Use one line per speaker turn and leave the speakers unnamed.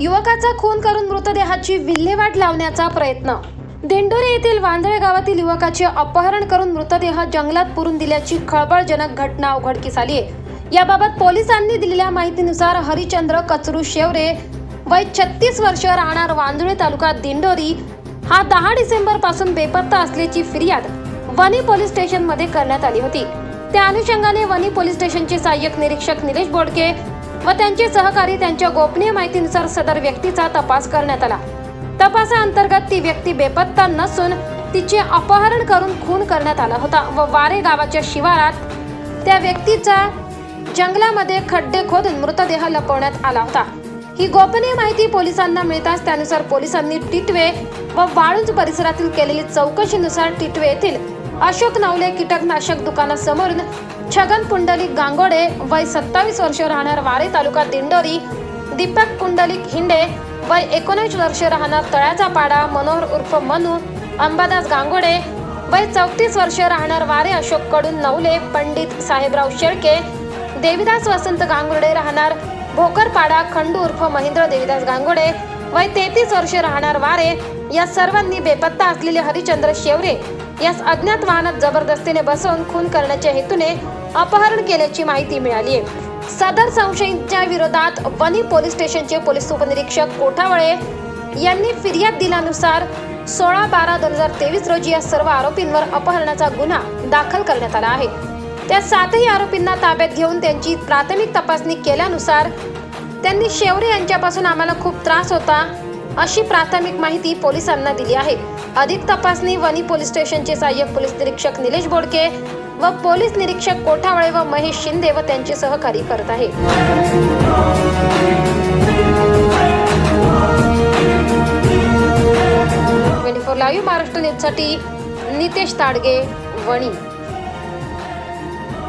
युवकाचा खून करून मृतदेहाची विल्हेवाट लावण्याचा प्रयत्न. दिंडोरी येथील वांदळे गावातील युवकाचे अपहरण करून मृतदेह जंगलात पुरून दिल्याची खळबळजनक घटना उघडकीस आली आहे. याबाबत पोलिसांनी दिलेल्या माहितीनुसार हरिचंद्र कचरू शेवरे वय छत्तीस वर्ष राहणार वांदुळे तालुका दिंडोरी. हा दहा डिसेंबरपासून बेपत्ता असल्याची फिर्याद वनी पोलीस स्टेशनमध्ये करण्यात आली होती. त्या अनुषंगाने वनी पोलीस स्टेशनचे सहाय्यक निरीक्षक निलेश बोडके व त्यांचे सहकारी त्यांच्या गोपनीय माहितीनुसार सदर व्यक्तीचा तपास करण्यात आला. तपासाअंतर्गत ती व्यक्ती बेपत्ता नसून तिचे अपहरण करून खून करण्यात आला होता व वारे गावाच्या शिवारात त्या व्यक्तीचा जंगलामध्ये खड्डे खोदून मृतदेह लपवण्यात आला होता. ही गोपनीय माहिती पोलिसांना मिळताच त्यानुसार पोलिसांनी टिटवे व वाळूंज परिसरातील केलेली चौकशीनुसार टिटवे येथील अशोक नवले कीटकनाशक दुकानासमोरून छगन पुंडलिक गांगोडे वय सत्तावीस वर्ष राहणार वारे तालुका दिंडोरी दीपक पुंडलिक हिंडे वय एकोणीस वर्ष राहणार तळ्याचा पाडा मनोहर उर्फ मनू अंबादास गांगोडे वय चौतीस वर्ष राहणार वारे अशोककडून नवले पंडित साहेबराव शेळके देविदास वसंत गांगुर्डे राहणार भोकरपाडा खंडू उर्फ महेंद्र देविदास गांगुडे वय तेहतीस वर्ष राहणार वारे या सर्वांनी बेपत्ता असलेले हरिचंद्र शेवरे यास अज्ञात वाहनात जबरदस्तीने बसवून खून करण्याच्या हेतूने अपहरण केल्याची माहिती मिळाली आहे सदर संशयींच्या विरोधात वनी पोलीस स्टेशनचे पोलीस उपनिरीक्षक कोठावळे यांनी फिर्याद दिल्यानुसार सोळा बारा दोन हजार तेवीस रोजी या सर्व आरोपींवर अपहरणाचा गुन्हा दाखल करण्यात आला आहे. त्या सातही आरोपींना ताब्यात घेऊन त्यांची प्राथमिक तपासणी केल्यानुसार त्यांनी शेवरे यांच्यापासून आम्हाला खूप त्रास होता. अशी प्राथमिक माहिती पोलिसांना दिली आहे. अधिक तपासणी वनी पोलीस स्टेशनचे सहाय्यक पोलीस निरीक्षक निलेश बोडके व पोलीस निरीक्षक कोठावळे व महेश शिंदे व त्यांचे सहकारी करत आहे. ट्वेंटी फोर लाईव्ह महाराष्ट्र न्यूजसाठी नितेश ताडगे वणी.